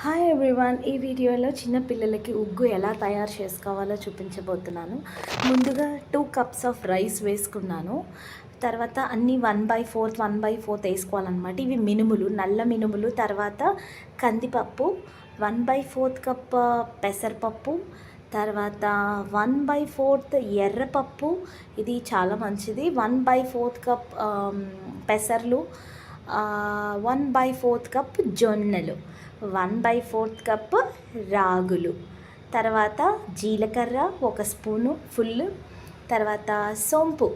Hi everyone ఈ వీడియోలో చిన్న పిల్లలకి ఉగ్గు ఎలా తయారు చేసుకోవాలో చూపించబోతున్నాను. ముందుగా టూ కప్స్ ఆఫ్ రైస్ వేసుకున్నాను. తర్వాత అన్నీ one by fourth one by fourth వేసుకోవాలన్నమాట. ఇవి మినుములు నల్ల మినుములు తర్వాత కందిపప్పు వన్ బై ఫోర్త్ కప్ పెసరపప్పు తర్వాత వన్ బై ఫోర్త్ ఎర్రపప్పు. ఇది చాలా మంచిది. వన్ బై ఫోర్త్ కప్ పెసర్లు వన్ బై ఫోర్త్ కప్ జొన్నలు వన్ బై ఫోర్త్ కప్ రాగులు తర్వాత జీలకర్ర ఒక స్పూను ఫుల్ తర్వాత సోంపు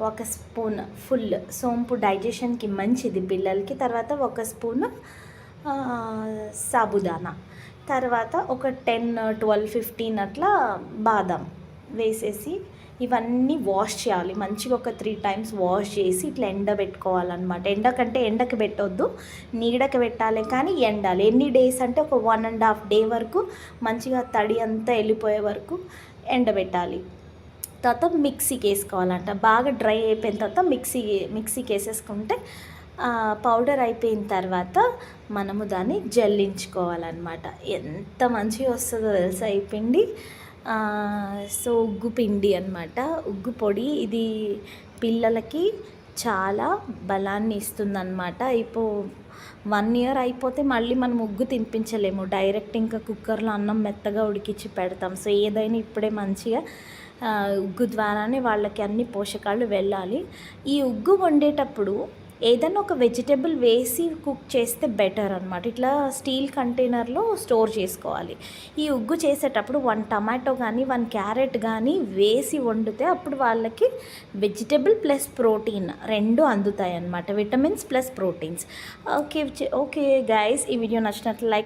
ఒక స్పూన్ ఫుల్. సోంపు డైజెషన్కి మంచిది పిల్లలకి తర్వాత ఒక స్పూన్ సాబుదానా తర్వాత ఒక టెన్ ట్వెల్వ్ ఫిఫ్టీన్ అట్లా బాదం వేసేసి ఇవన్నీ వాష్ చేయాలి. మంచిగా ఒక త్రీ టైమ్స్ వాష్ చేసి ఇట్లా ఎండబెట్టుకోవాలన్నమాట ఎండ కంటే ఎండకి పెట్టొద్దు నీడకి పెట్టాలి కానీ ఎండాలి. ఎన్ని డేస్ అంటే ఒక వన్ అండ్ హాఫ్ డే వరకు మంచిగా తడి అంతా వెళ్ళిపోయే వరకు ఎండబెట్టాలి తర్వాత మిక్సీకి వేసుకోవాలంట. బాగా డ్రై అయిపోయిన తర్వాత మిక్సీ మిక్సీకి వేసేసుకుంటే పౌడర్ అయిపోయిన తర్వాత మనము దాన్ని జల్లించుకోవాలన్నమాట. ఎంత మంచిగా వస్తుందో తెలుసా ఈ పిండి? సో ఉగ్గు పిండి అనమాట ఉగ్గు పొడి ఇది పిల్లలకి చాలా బలాన్ని ఇస్తుందన్నమాట. ఇప్పుడు వన్ ఇయర్ అయిపోతే మళ్ళీ మనం ఉగ్గు తినిపించలేము. డైరెక్ట్ ఇంకా కుక్కర్లో అన్నం మెత్తగా ఉడికించి పెడతాం. సో ఏదైనా ఇప్పుడే మంచిగా ఉగ్గు ద్వారానే వాళ్ళకి అన్ని పోషకాలు వెళ్ళాలి. ఈ ఉగ్గు వండేటప్పుడు ఏదైనా ఒక వెజిటేబుల్ వేసి కుక్ చేస్తే బెటర్ అనమాట ఇట్లా స్టీల్ కంటైనర్లో స్టోర్ చేసుకోవాలి. ఈ ఉగ్గు చేసేటప్పుడు వన్ టమాటో కానీ వన్ క్యారెట్ కానీ వేసి వండితే అప్పుడు వాళ్ళకి వెజిటేబుల్ ప్లస్ ప్రోటీన్ రెండు అందుతాయి అన్నమాట vitamins plus proteins. Okay okay guys ఈ వీడియో నచ్చినట్లు లైక్